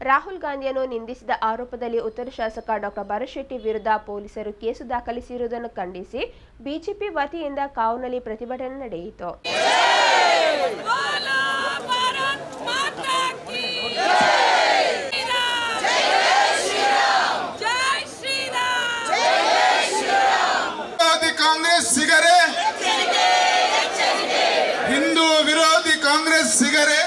ರಾಹುಲ್ ಗಾಂಧಿಯನ್ನು ನಿಂದಿಸಿದ ಆರೋಪದಲ್ಲಿ ಉತ್ತರ ಶಾಸಕ ಡಾಕ್ಟರ್ ಭರಶೆಟ್ಟಿ ವಿರುದ್ಧ ಪೊಲೀಸರು ಕೇಸು ದಾಖಲಿಸಿರುವುದನ್ನು ಖಂಡಿಸಿ ಬಿಜೆಪಿ ವತಿಯಿಂದ ಕಾವುನಲ್ಲಿ ಪ್ರತಿಭಟನೆ ನಡೆಯಿತು. ಸಿಗರೆ. ಹಿಂದೂ ವಿರೋಧಿ ಕಾಂಗ್ರೆಸ್ ಸಿಗರೆ.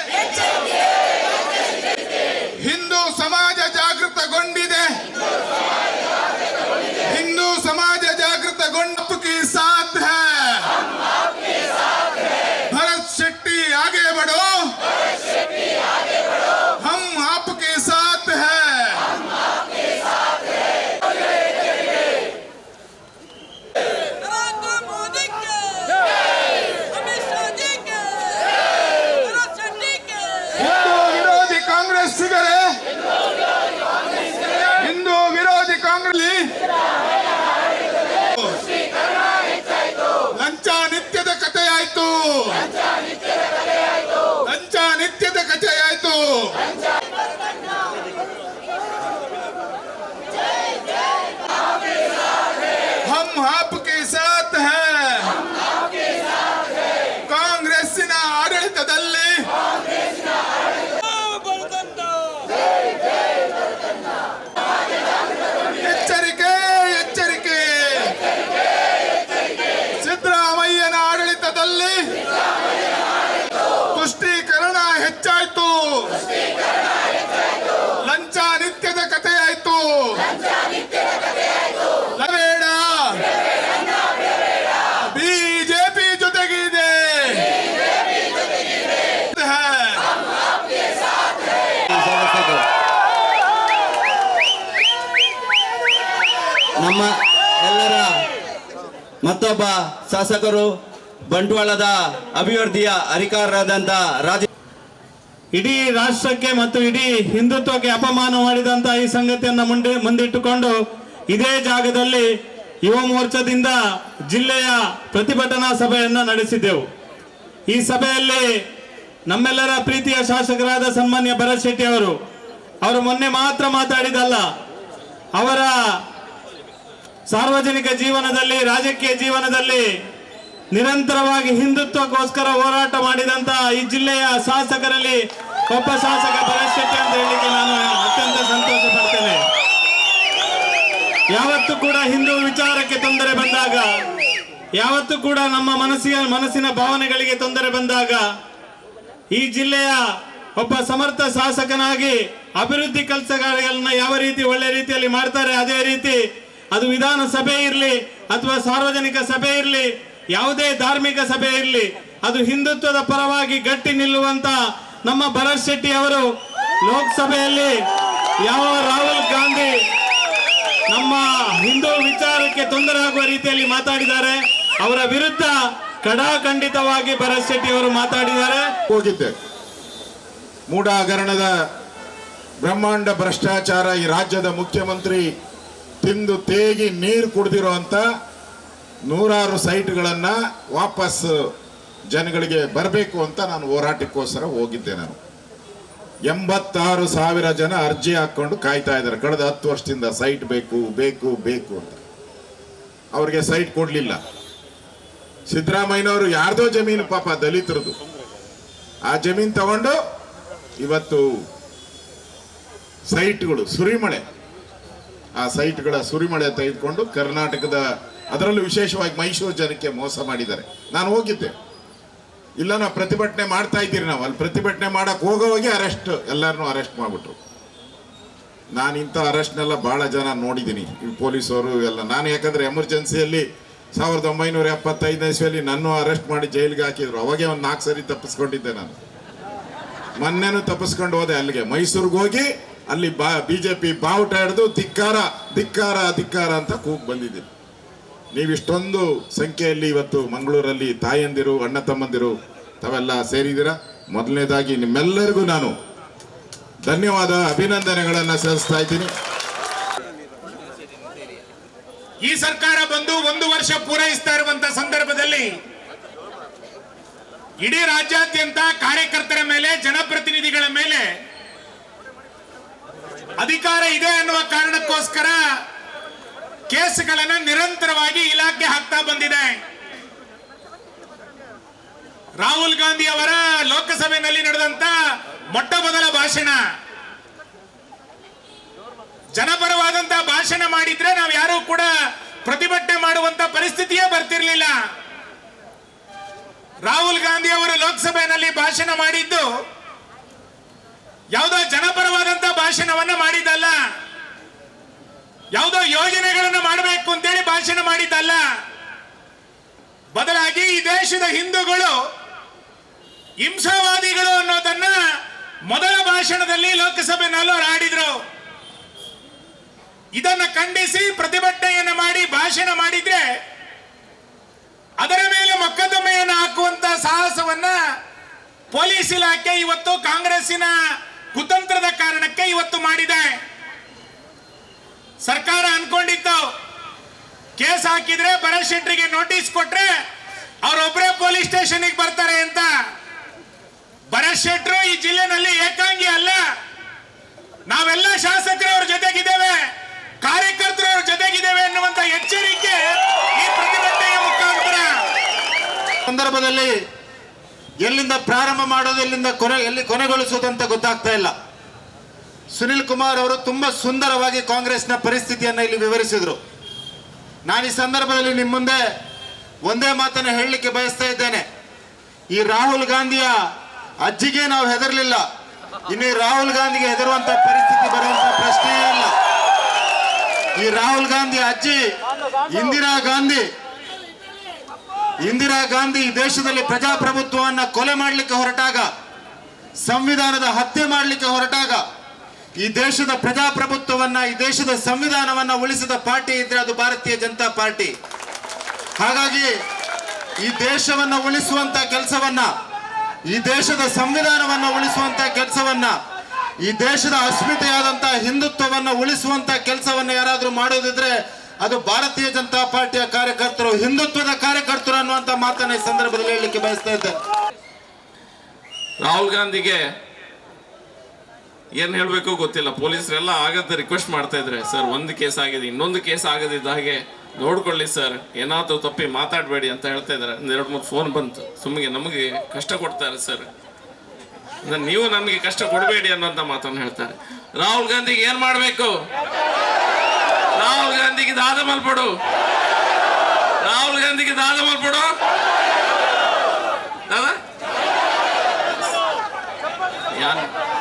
ನಮ್ಮ ಎಲ್ಲರ ಮತ್ತೊಬ್ಬ ಶಾಸಕರು ಬಂಟ್ವಾಳದ ಅಭಿವೃದ್ಧಿಯ ಅಧಿಕಾರರಾದಂಥ ರಾಜ ಇಡೀ ರಾಷ್ಟ್ರಕ್ಕೆ ಮತ್ತು ಇಡೀ ಹಿಂದುತ್ವಕ್ಕೆ ಅಪಮಾನ ಮಾಡಿದಂತ ಈ ಸಂಗತಿಯನ್ನು ಮುಂದೆ ಮುಂದಿಟ್ಟುಕೊಂಡು ಇದೇ ಜಾಗದಲ್ಲಿ ಯುವ ಮೋರ್ಚಾದಿಂದ ಜಿಲ್ಲೆಯ ಪ್ರತಿಭಟನಾ ಸಭೆಯನ್ನು ನಡೆಸಿದ್ದೆವು. ಈ ಸಭೆಯಲ್ಲಿ ನಮ್ಮೆಲ್ಲರ ಪ್ರೀತಿಯ ಶಾಸಕರಾದ ಸನ್ಮಾನ್ಯ ಭರತ್ ಶೆಟ್ಟಿ ಅವರು ಅವರು ಮೊನ್ನೆ ಮಾತ್ರ ಮಾತಾಡಿದಲ್ಲ ಅವರ ಸಾರ್ವಜನಿಕ ಜೀವನದಲ್ಲಿ, ರಾಜಕೀಯ ಜೀವನದಲ್ಲಿ ನಿರಂತರವಾಗಿ ಹಿಂದುತ್ವಕ್ಕೋಸ್ಕರ ಹೋರಾಟ ಮಾಡಿದಂತ ಈ ಜಿಲ್ಲೆಯ ಶಾಸಕರಲ್ಲಿ ಒಬ್ಬ ಶಾಸಕ ಪರಿಸ್ಥಿತಿ ಅಂತ ಹೇಳಲಿಕ್ಕೆ ನಾನು ಅತ್ಯಂತ ಸಂತೋಷ ಪಡ್ತೇನೆ ಯಾವತ್ತು ಕೂಡ ಹಿಂದೂ ವಿಚಾರಕ್ಕೆ ತೊಂದರೆ ಬಂದಾಗ, ಯಾವತ್ತು ಕೂಡ ನಮ್ಮ ಮನಸ್ಸಿನ ಮನಸ್ಸಿನ ಭಾವನೆಗಳಿಗೆ ತೊಂದರೆ ಬಂದಾಗ, ಈ ಜಿಲ್ಲೆಯ ಒಬ್ಬ ಸಮರ್ಥ ಶಾಸಕನಾಗಿ ಅಭಿವೃದ್ಧಿ ಕೆಲಸಗಾರಗಳನ್ನ ಯಾವ ರೀತಿ ಒಳ್ಳೆ ರೀತಿಯಲ್ಲಿ ಮಾಡ್ತಾರೆ, ಅದೇ ರೀತಿ ಅದು ವಿಧಾನಸಭೆ ಇರಲಿ ಅಥವಾ ಸಾರ್ವಜನಿಕ ಸಭೆ ಇರಲಿ, ಯಾವುದೇ ಧಾರ್ಮಿಕ ಸಭೆ ಇರಲಿ, ಅದು ಹಿಂದುತ್ವದ ಪರವಾಗಿ ಗಟ್ಟಿ ನಿಲ್ಲುವಂತ ನಮ್ಮ ಭರತ್ ಶೆಟ್ಟಿ ಅವರು ಲೋಕಸಭೆಯಲ್ಲಿ ಯಾವ ರಾಹುಲ್ ಗಾಂಧಿ ನಮ್ಮ ಹಿಂದೂ ವಿಚಾರಕ್ಕೆ ತೊಂದರೆ ಆಗುವ ರೀತಿಯಲ್ಲಿ ಮಾತಾಡಿದ್ದಾರೆ, ಅವರ ವಿರುದ್ಧ ಕಡಾಖಂಡಿತವಾಗಿ ಭರತ್ ಶೆಟ್ಟಿ ಅವರು ಮಾತಾಡಿದ್ದಾರೆ. ಹೋಗಿದ್ದೆ. ಮೂಡಾಗರಣದ ಬ್ರಹ್ಮಾಂಡ ಭ್ರಷ್ಟಾಚಾರ ಈ ರಾಜ್ಯದ ಮುಖ್ಯಮಂತ್ರಿ ತಿಂದು ತೇಗಿ ನೀರು ಕುಡ್ದಿರೋ ಅಂತ ನೂರಾರು ಸೈಟ್ಗಳನ್ನು ವಾಪಸ್ ಜನಗಳಿಗೆ ಬರಬೇಕು ಅಂತ ನಾನು ಹೋರಾಟಕ್ಕೋಸ್ಕರ ಹೋಗಿದ್ದೆ ನಾನು. ಎಂಬತ್ತಾರು ಸಾವಿರ ಜನ ಅರ್ಜಿ ಹಾಕ್ಕೊಂಡು ಕಾಯ್ತಾ ಇದ್ದಾರೆ. ಕಳೆದ ಹತ್ತು ವರ್ಷದಿಂದ ಸೈಟ್ ಬೇಕು ಬೇಕು ಬೇಕು ಅಂತ. ಅವ್ರಿಗೆ ಸೈಟ್ ಕೊಡಲಿಲ್ಲ. ಸಿದ್ದರಾಮಯ್ಯನವರು ಯಾರ್ದೋ ಜಮೀನು ಪಾಪ ದಲಿತರದು. ಆ ಜಮೀನು ತಗೊಂಡು ಇವತ್ತು ಸೈಟ್ಗಳು, ಸುರಿಮಳೆ. ಆ ಸೈಟ್ಗಳ ಸುರಿಮಳೆ ತೆಗೆದುಕೊಂಡು ಕರ್ನಾಟಕದ ಅದರಲ್ಲೂ ವಿಶೇಷವಾಗಿ ಮೈಸೂರು ಜನಕ್ಕೆ ಮೋಸ ಮಾಡಿದ್ದಾರೆ. ನಾನು ಹೋಗಿದ್ದೆ. ಇಲ್ಲ ನಾವು ಪ್ರತಿಭಟನೆ ಮಾಡ್ತಾ ಇದ್ದೀರಿ ನಾವು. ಅಲ್ಲಿ ಪ್ರತಿಭಟನೆ ಮಾಡಕ್ಕೆ ಹೋಗೋವಾಗೆ ಅರೆಸ್ಟ್ ಎಲ್ಲರನ್ನೂ ಅರೆಸ್ಟ್ ಮಾಡಿಬಿಟ್ರು. ನಾನು ಇಂಥ ಅರೆಸ್ಟ್ನೆಲ್ಲ ಭಾಳ ಜನ ನೋಡಿದ್ದೀನಿ. ಈ ಪೊಲೀಸವರು ಎಲ್ಲ ನಾನು ಯಾಕಂದರೆ ಎಮರ್ಜೆನ್ಸಿಯಲ್ಲಿ ಸಾವಿರದ ಒಂಬೈನೂರ ಎಪ್ಪತ್ತೈದನೇ ಇಸ್ವಿಯಲ್ಲಿ ನನ್ನೂ ಅರೆಸ್ಟ್ ಮಾಡಿ ಜೈಲಿಗೆ ಹಾಕಿದ್ರು. ಅವಾಗೆ ಒಂದು ನಾಲ್ಕು ಸರಿ ತಪ್ಪಿಸ್ಕೊಂಡಿದ್ದೆ ನಾನು. ಮೊನ್ನೆನೂ ತಪ್ಪಿಸ್ಕೊಂಡು ಹೋದೆ ಅಲ್ಲಿಗೆ. ಮೈಸೂರಿಗೆ ಹೋಗಿ ಅಲ್ಲಿ ಬಾ ಬಿ ಜೆ ಪಿ ಬಾವುಟ ಹಿಡಿದು ಧಿಕ್ಕಾರ ಧಿಕ್ಕಾರ ಧಿಕ್ಕಾರ ಅಂತ ಕೂಗ್ ಬಂದಿದೆ. ನೀವಿಷ್ಟೊಂದು ಸಂಖ್ಯೆಯಲ್ಲಿ ಇವತ್ತು ಮಂಗಳೂರಲ್ಲಿ ತಾಯಂದಿರು, ಅಣ್ಣ ತಮ್ಮಂದಿರು, ತಾವೆಲ್ಲ ಸೇರಿದ್ದೀರಾ? ಮೊದಲನೇದಾಗಿ ನಿಮ್ಮೆಲ್ಲರಿಗೂ ನಾನು ಧನ್ಯವಾದ, ಅಭಿನಂದನೆಗಳನ್ನು ಸಲ್ಲಿಸ್ತಾ ಇದ್ದೀನಿ. ಈ ಸರ್ಕಾರ ಬಂದು ಒಂದು ವರ್ಷ ಪೂರೈಸ್ತಾ ಇರುವಂತ ಸಂದರ್ಭದಲ್ಲಿ ಇಡೀ ರಾಜ್ಯಾದ್ಯಂತ ಕಾರ್ಯಕರ್ತರ ಮೇಲೆ, ಜನಪ್ರತಿನಿಧಿಗಳ ಮೇಲೆ ಅಧಿಕಾರ ಇದೆ ಅನ್ನುವ ಕಾರಣಕ್ಕೋಸ್ಕರ ಕೇಸ್ಗಳನ್ನ ನಿರಂತರವಾಗಿ ಇಲಾಖೆ ಹಾಕ್ತಾ ಬಂದಿದೆ. ರಾಹುಲ್ ಗಾಂಧಿ ಅವರ ಲೋಕಸಭೆಯಲ್ಲಿ ನಡೆದಂತ ಮೊಟ್ಟ ಮೊದಲ ಭಾಷಣ. ಜನಪರವಾದಂತ ಭಾಷಣ ಮಾಡಿದ್ರೆ ನಾವು ಯಾರು ಕೂಡ ಪ್ರತಿಭಟನೆ ಮಾಡುವಂತ ಪರಿಸ್ಥಿತಿಯೇ ಬರ್ತಿರ್ಲಿಲ್ಲ. ರಾಹುಲ್ ಗಾಂಧಿ ಅವರು ಲೋಕಸಭೆಯಲ್ಲಿ ಭಾಷಣ ಮಾಡಿದ್ದು ಯಾವುದೋ ಜನಪರವಾದಂತ ಭಾಷಣವನ್ನ ಮಾಡಿದ್ದಲ್ಲ. ಯಾವುದೋ ಯೋಜನೆಗಳನ್ನು ಮಾಡಬೇಕು ಅಂತೇಳಿ ಭಾಷಣ ಮಾಡಿದ್ದಲ್ಲ. ಬದಲಾಗಿ ಈ ದೇಶದ ಹಿಂದೂಗಳು ಹಿಂಸಾವಾದಿಗಳು ಅನ್ನೋದನ್ನ ಮೊದಲ ಭಾಷಣದಲ್ಲಿ ಲೋಕಸಭೆನಲ್ಲೂ ಆಡಿದ್ರು. ಇದನ್ನು ಖಂಡಿಸಿ ಪ್ರತಿಭಟನೆಯನ್ನು ಮಾಡಿ ಭಾಷಣ ಮಾಡಿದ್ರೆ ಅದರ ಮೇಲೆ ಮೊಕದ್ದಮೆಯನ್ನು ಹಾಕುವಂತ ಸಾಹಸವನ್ನ ಪೊಲೀಸ್ ಇಲಾಖೆ ಇವತ್ತು ಕಾಂಗ್ರೆಸ್ಸಿನ ಕುತಂತ್ರದ ಕಾರಣಕ್ಕೆ ಇವತ್ತು ಮಾಡಿದೆ. ಸರ್ಕಾರ ಅನ್ಕೊಂಡಿತ್ತು. ಕೇಸ್ ಹಾಕಿದ್ರೆ ಭರತ್ ಶೆಟ್ರಿಗೆ ನೋಟಿಸ್ ಕೊಟ್ರೆ ಅವರೊಬ್ಬರೇ ಪೊಲೀಸ್ ಸ್ಟೇಷನ್ಗೆ ಬರ್ತಾರೆ ಅಂತ. ಭರತ್ ಶೆಟ್ರು ಈ ಜಿಲ್ಲೆನಲ್ಲಿ ಏಕಾಂಗಿ ಅಲ್ಲ. ನಾವೆಲ್ಲ ಶಾಸಕರು ಅವ್ರ ಜೊತೆಗಿದ್ದೇವೆ ಕಾರ್ಯಕರ್ತರು ಅವ್ರ ಜೊತೆಗಿದ್ದೇವೆ ಅನ್ನುವಂತ ಎಚ್ಚರಿಕೆ ಈ ಪ್ರತಿಭಟನೆಯ ಮುಖಾಂತರ. ಸಂದರ್ಭದಲ್ಲಿ ಎಲ್ಲಿಂದ ಪ್ರಾರಂಭ ಮಾಡೋದು, ಎಲ್ಲಿಂದ ಕೊನೆ, ಎಲ್ಲಿ ಕೊನೆಗೊಳಿಸೋದು ಅಂತ ಗೊತ್ತಾಗ್ತಾ ಇಲ್ಲ. ಸುನಿಲ್ ಕುಮಾರ್ ಅವರು ತುಂಬಾ ಸುಂದರವಾಗಿ ಕಾಂಗ್ರೆಸ್ನ ಪರಿಸ್ಥಿತಿಯನ್ನು ಇಲ್ಲಿ ವಿವರಿಸಿದ್ರು. ನಾನು ಈ ಸಂದರ್ಭದಲ್ಲಿ ನಿಮ್ಮ ಮುಂದೆ ಒಂದೇ ಮಾತನ್ನು ಹೇಳಲಿಕ್ಕೆ ಬಯಸ್ತಾ ಇದ್ದೇನೆ. ಈ ರಾಹುಲ್ ಗಾಂಧಿಯ ಅಜ್ಜಿಗೆ ನಾವು ಹೆದರ್ಲಿಲ್ಲ. ಇನ್ನು ರಾಹುಲ್ ಗಾಂಧಿಗೆ ಹೆದರುವಂತ ಪರಿಸ್ಥಿತಿ ಬರುವಂತ ಪ್ರಶ್ನೆಯೇ ಇಲ್ಲ. ಈ ರಾಹುಲ್ ಗಾಂಧಿ ಅಜ್ಜಿ, ಇಂದಿರಾ ಗಾಂಧಿ ಇಂದಿರಾ ಗಾಂಧಿ ಈ ದೇಶದಲ್ಲಿ ಪ್ರಜಾಪ್ರಭುತ್ವವನ್ನು ಕೊಲೆ ಮಾಡಲಿಕ್ಕೆ ಹೊರಟಾಗ, ಸಂವಿಧಾನದ ಹತ್ಯೆ ಮಾಡಲಿಕ್ಕೆ ಹೊರಟಾಗ ಈ ದೇಶದ ಪ್ರಜಾಪ್ರಭುತ್ವವನ್ನ, ಈ ದೇಶದ ಸಂವಿಧಾನವನ್ನ ಉಳಿಸಿದ ಪಾರ್ಟಿ ಇದ್ರೆ ಅದು ಭಾರತೀಯ ಜನತಾ ಪಾರ್ಟಿ. ಹಾಗಾಗಿ ಈ ದೇಶವನ್ನ ಉಳಿಸುವಂತ ಕೆಲಸವನ್ನ, ಈ ದೇಶದ ಸಂವಿಧಾನವನ್ನ ಉಳಿಸುವಂತ ಕೆಲಸವನ್ನ, ಈ ದೇಶದ ಅಸ್ಮಿತೆಯಾದಂತ ಹಿಂದುತ್ವವನ್ನ ಉಳಿಸುವಂತ ಕೆಲಸವನ್ನ ಯಾರಾದ್ರೂ ಮಾಡೋದಿದ್ರೆ ಅದು ಭಾರತೀಯ ಜನತಾ ಪಾರ್ಟಿಯ ಕಾರ್ಯಕರ್ತರು, ಹಿಂದುತ್ವದ ಕಾರ್ಯಕರ್ತರು ಅನ್ನುವಂತ ಮಾತನ್ನ ಈ ಸಂದರ್ಭದಲ್ಲಿ ಹೇಳಲಿಕ್ಕೆ ಬಯಸ್ತಾ ಇದ್ದೇನೆ. ರಾಹುಲ್ ಗಾಂಧಿಗೆ ಏನ್ ಹೇಳ್ಬೇಕು ಗೊತ್ತಿಲ್ಲ. ಪೊಲೀಸರೆಲ್ಲ ಆಗದ ರಿಕ್ವೆಸ್ಟ್ ಮಾಡ್ತಾ ಇದ್ರೆ, ಸರ್, ಒಂದು ಕೇಸ್ ಆಗಿದೆ, ಇನ್ನೊಂದು ಕೇಸ್ ಆಗದಿದ್ದ ಹಾಗೆ ನೋಡ್ಕೊಳ್ಳಿ ಸರ್, ಏನಾದ್ರು ತಪ್ಪಿ ಮಾತಾಡಬೇಡಿ ಅಂತ ಹೇಳ್ತಾ ಇದಾರೆ. ಒಂದು ಎರಡು ಮೂರು ಫೋನ್ ಬಂತು. ಸುಮ್ಮನೆ ನಮಗೆ ಕಷ್ಟ ಕೊಡ್ತಾರೆ ಸರ್. ನೀವು ನಮಗೆ ಕಷ್ಟ ಕೊಡಬೇಡಿ ಅನ್ನೋಂಥ ಮಾತನ್ನು ಹೇಳ್ತಾರೆ. ರಾಹುಲ್ ಗಾಂಧಿಗೆ ಏನ್ ಮಾಡ್ಬೇಕು? ರಾಹುಲ್ ಗಾಂಧಿಗೆ ದಾದ ಮಲ್ಪಡು ರಾಹುಲ್ ಗಾಂಧಿಗೆ ದಾದ ಮಲ್ಪಡು ದಾದಾ?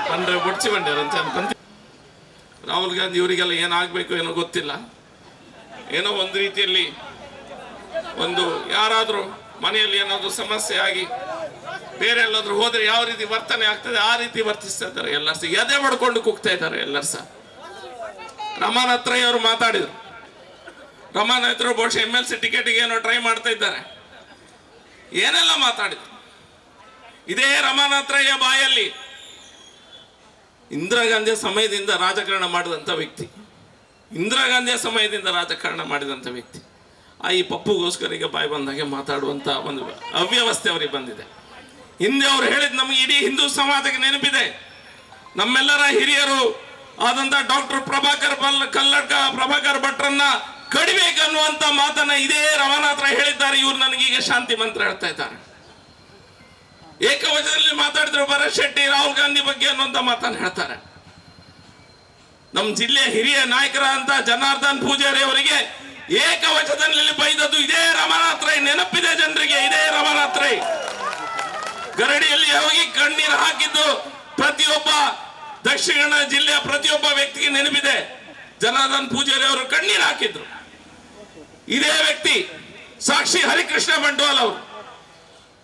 ಯಾನ್ ಬಂದ್ರೆ ಬುಡ್ಸಿ ಬಂಡ್ಯಾರ ಅಂತ ಅನ್ಕೊಂತ ರಾಹುಲ್ ಗಾಂಧಿ ಇವರಿಗೆಲ್ಲ ಏನಾಗಬೇಕು ಏನೋ ಗೊತ್ತಿಲ್ಲ. ಏನೋ ಒಂದು ರೀತಿಯಲ್ಲಿ ಒಂದು ಯಾರಾದರೂ ಮನೆಯಲ್ಲಿ ಏನಾದರೂ ಸಮಸ್ಯೆ ಆಗಿ ಬೇರೆ ಎಲ್ಲಾದರೂ ಹೋದರೆ ಯಾವ ರೀತಿ ವರ್ತನೆ ಆಗ್ತದೆ ಆ ರೀತಿ ವರ್ತಿಸ್ತಾ ಇದ್ದಾರೆ ಎಲ್ಲರೂ ಸಹ. ಎದೆ ಮಾಡ್ಕೊಂಡು ಕೂಗ್ತಾ ಇದ್ದಾರೆ ಎಲ್ಲರೂ ಸಹ. ರಮಾನ್ ಅವರು ಮಾತಾಡಿದ್ರು. ರಮಾನ್ ಹತ್ರ ಬಹುಶಃ ಎಂ ಎಲ್ ಸಿ ಟಿಕೆಟ್ಗೆ ಏನೋ ಟ್ರೈ ಮಾಡ್ತಾ ಇದ್ದಾರೆ. ಏನೆಲ್ಲ ಮಾತಾಡಿದ್ರು. ಇದೇ ರಮಾನಾತ್ರಯ್ಯ ಬಾಯಲ್ಲಿ ಇಂದಿರಾ ಗಾಂಧಿಯ ಸಮಯದಿಂದ ರಾಜಕಾರಣ ಮಾಡಿದಂಥ ವ್ಯಕ್ತಿ. ಇಂದಿರಾ ಗಾಂಧಿಯ ಸಮಯದಿಂದ ರಾಜಕಾರಣ ಮಾಡಿದಂಥ ವ್ಯಕ್ತಿ. ಆ ಈ ಪಪ್ಪುಗೋಸ್ಕರ ಈಗ ಬಾಯಿ ಬಂದಾಗೆ ಮಾತಾಡುವಂಥ ಒಂದು ಅವ್ಯವಸ್ಥೆ ಅವರಿಗೆ ಬಂದಿದೆ. ಹಿಂದೆ ಅವರು ಹೇಳಿದ ನಮಗೆ ಇಡೀ ಹಿಂದೂ ಸಮಾಜಕ್ಕೆ ನೆನಪಿದೆ. ನಮ್ಮೆಲ್ಲರ ಹಿರಿಯರು ಆದಂಥ ಡಾಕ್ಟರ್ ಪ್ರಭಾಕರ್ ಕಲ್ಲಡ್ಕ ಪ್ರಭಾಕರ್ ಭಟ್ರನ್ನ ಕಡಿಬೇಕನ್ನುವಂಥ ಮಾತನ್ನ ಇದೇ ರವಾನಾಥ್ರ ಹೇಳಿದ್ದಾರೆ. ಇವ್ರು ನನಗೀಗ ಶಾಂತಿ ಮಂತ್ರ ಹೇಳ್ತಾ ಇದ್ದಾರೆ. ಏಕವಚನದಲ್ಲಿ ಮಾತಾಡಿದ್ರು ಭರತ್ ಶೆಟ್ಟಿ, ರಾಹುಲ್ ಗಾಂಧಿ ಬಗ್ಗೆ ಅನ್ನುವಂಥ ಮಾತನ್ನು ಹೇಳ್ತಾರೆ. ನಮ್ಮ ಜಿಲ್ಲೆಯ ಹಿರಿಯ ನಾಯಕರಾದಂಥ ಜನಾರ್ದನ್ ಪೂಜಾರಿ ಅವರಿಗೆ ಏಕವಚನದಲ್ಲಿ ಬೈದದ್ದು ಇದೇ ರಮಾನಾಥ್ರೈ ನೆನಪಿದೆ ಜನರಿಗೆ ಇದೇ ರಮಾನಾಥ್ರೈ ಗರಡಿಯಲ್ಲಿ ಹೋಗಿ ಕಣ್ಣೀರು ಹಾಕಿದ್ದು ಪ್ರತಿಯೊಬ್ಬ ದಕ್ಷಿಣ ಕನ್ನಡ ಜಿಲ್ಲೆಯ ಪ್ರತಿಯೊಬ್ಬ ವ್ಯಕ್ತಿಗೆ ನೆನಪಿದೆ. ಜನಾರ್ದನ್ ಪೂಜಾರಿ ಅವರು ಕಣ್ಣೀರು ಹಾಕಿದ್ರು. ಇದೇ ವ್ಯಕ್ತಿ ಸಾಕ್ಷಿ ಹರಿಕೃಷ್ಣ ಬಂಟ್ವಾಲ್ ಅವರು.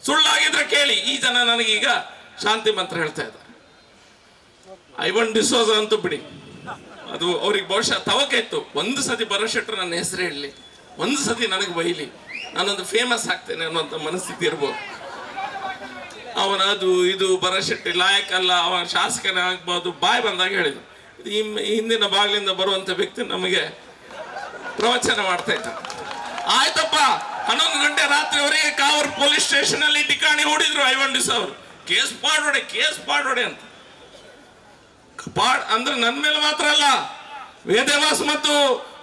ಸುಳ್ಳಾಗಿದ್ರೆ ಕೇಳಿ. ಈ ಜನ ನನಗೀಗ ಶಾಂತಿ ಮಂತ್ರ ಹೇಳ್ತಾ ಇದ್ದಾರೆ. ಐವನ್ ಡಿಸೋಜ ಅಂತೂ ಬಿಡಿ. ಅದು ಅವ್ರಿಗೆ ಬಹುಶಃ ತವಕೆ ಇತ್ತು. ಒಂದು ಸತಿ ಭರಶೆಟ್ರು ನನ್ನ ಹೆಸರು ಹೇಳಲಿ ಒಂದು ಸತಿ ನನಗೆ ಬೈಲಿ. ನಾನೊಂದು ಫೇಮಸ್ ಆಗ್ತೇನೆ ಅನ್ನುವಂಥ ಮನಸ್ಥಿತಿ ಇರ್ಬೋದು. ಅವನ ಅದು ಇದು ಭರಶೆಟ್ಟಿ ಲಾಯಕ್ ಅಲ್ಲ ಅವನ ಶಾಸಕನೇ ಆಗ್ಬೋದು, ಬಾಯ್ ಬಂದಾಗ ಹೇಳಿದ್ರು. ಹಿಮ್- ಹಿಂದಿನ ಬಾಗಿಲಿಂದ ಬರುವಂಥ ವ್ಯಕ್ತಿ ನಮಗೆ ಪ್ರವಚನ ಮಾಡ್ತಾ ಇದ್ದ ಆಯ್ತಪ್ಪ. ಹನ್ನೊಂದು ಗಂಟೆ ರಾತ್ರಿವರೆಗೆ ಕಾವೂರು ಪೊಲೀಸ್ ಸ್ಟೇಷನ್ ಅಲ್ಲಿ ಟಿಕಾಣಿ ಹೂಡಿದ್ರು ಐವಂಡಿಸ್ ಅವರು. ಕೇಸ್ ಪಾಡೋಡೆ ಕೇಸ್ ಪಾಡೋಡೆ ಅಂತ. ಪಾಡ್ ಅಂದ್ರೆ ನನ್ನ ಮೇಲೆ ಮಾತ್ರ ಅಲ್ಲ ವೇದವಾಸ್ ಮತ್ತು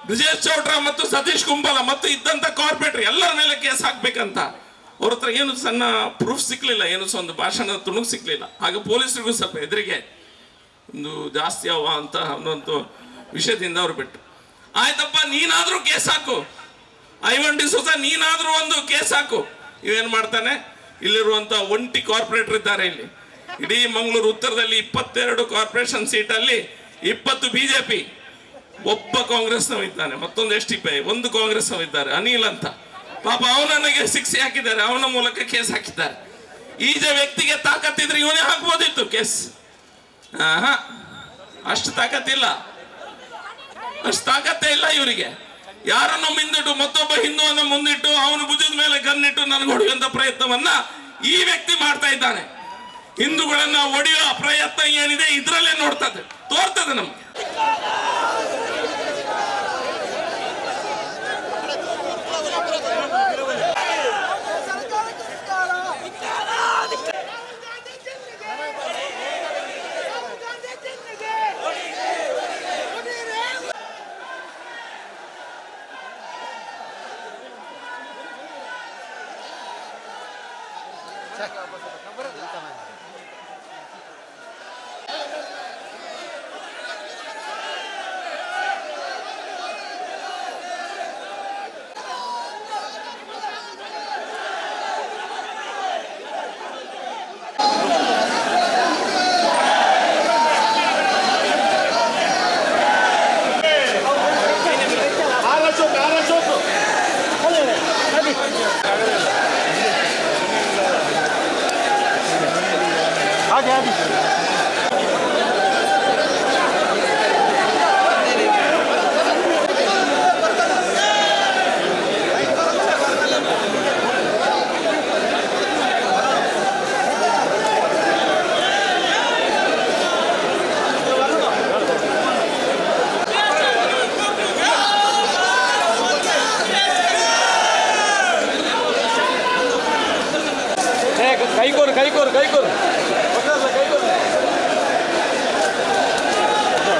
ಬ್ರಿಜೇಶ್ ಚೌಟ್ರ ಮತ್ತು ಸತೀಶ್ ಕುಂಬಲ ಮತ್ತು ಇದ್ದಂತ ಕಾರ್ಪೊರೇಟರ್ ಎಲ್ಲರ ಮೇಲೆ ಕೇಸ್ ಹಾಕ್ಬೇಕಂತ. ಅವ್ರ ಹತ್ರ ಏನು ಸಣ್ಣ ಪ್ರೂಫ್ ಸಿಕ್ಲಿಲ್ಲ, ಏನು ಸಹ ಒಂದು ಭಾಷಣದ ತುಣುಕು ಸಿಕ್ಲಿಲ್ಲ. ಹಾಗೆ ಪೊಲೀಸರಿಗೂ ಸ್ವಲ್ಪ ಹೆದರಿಗೆ ಒಂದು ಜಾಸ್ತಿ ಅವ ಅಂತ ಅನ್ನೋಂಥ ವಿಷಯದಿಂದ ಅವ್ರು ಬಿಟ್ಟು ಆಯ್ತಪ್ಪ, ನೀನಾದ್ರೂ ಕೇಸ್ ಹಾಕು. ಐವನ್ ಡಿಸೋಸ ನೀನಾದ್ರೂ ಒಂದು ಕೇಸ್ ಹಾಕು ಇವೇನ್ ಮಾಡ್ತಾನೆ? ಇಲ್ಲಿರುವಂತ ಒಂಟಿ ಕಾರ್ಪೊರೇಟರ್ ಇದ್ದಾರೆ ಇಲ್ಲಿ. ಇಡೀ ಮಂಗಳೂರು ಉತ್ತರದಲ್ಲಿ ಇಪ್ಪತ್ತೆರಡು ಕಾರ್ಪೊರೇಷನ್ ಸೀಟಲ್ಲಿ ಇಪ್ಪತ್ತು ಬಿಜೆಪಿ. ಒಬ್ಬ ಕಾಂಗ್ರೆಸ್ನವ ಇದ್ದಾನೆ, ಮತ್ತೊಂದು ಎಸ್ ಟಿ ಪಿ ಒಂದು ಕಾಂಗ್ರೆಸ್ ಇದ್ದಾರೆ, ಅನಿಲ್ ಅಂತ. ಪಾಪ ಅವನನ್ನಗೆ ಶಿಕ್ಷೆ ಹಾಕಿದ್ದಾರೆ, ಅವನ ಮೂಲಕ ಕೇಸ್ ಹಾಕಿದ್ದಾರೆ. ಈಜ ವ್ಯಕ್ತಿಗೆ ತಾಕತ್ತಿದ್ರೆ ಇವನೇ ಹಾಕ್ಬೋದಿತ್ತು ಕೇಸ್. ಅಷ್ಟು ತಾಕತ್ತಿಲ್ಲ. ಅಷ್ಟು ತಾಕತ್ತೇ ಇಲ್ಲ ಇವರಿಗೆ. ಯಾರನ್ನು ಮುಂದಿಟ್ಟು ಮತ್ತೊಬ್ಬ ಹಿಂದುವನ್ನು ಮುಂದಿಟ್ಟು ಅವನು ಭುಜದ ಮೇಲೆ ಗನ್ನಿಟ್ಟು ನನಗೆ ಹೊಡೆಯುವಂತ ಪ್ರಯತ್ನವನ್ನ ಈ ವ್ಯಕ್ತಿ ಮಾಡ್ತಾ ಇದ್ದಾನೆ. ಹಿಂದೂಗಳನ್ನ ಒಡೆಯುವ ಪ್ರಯತ್ನ ಏನಿದೆ ಇದ್ರಲ್ಲೇ ನೋಡ್ತದೆ, ತೋರ್ತದೆ ನಮ್ಗೆ. Jangan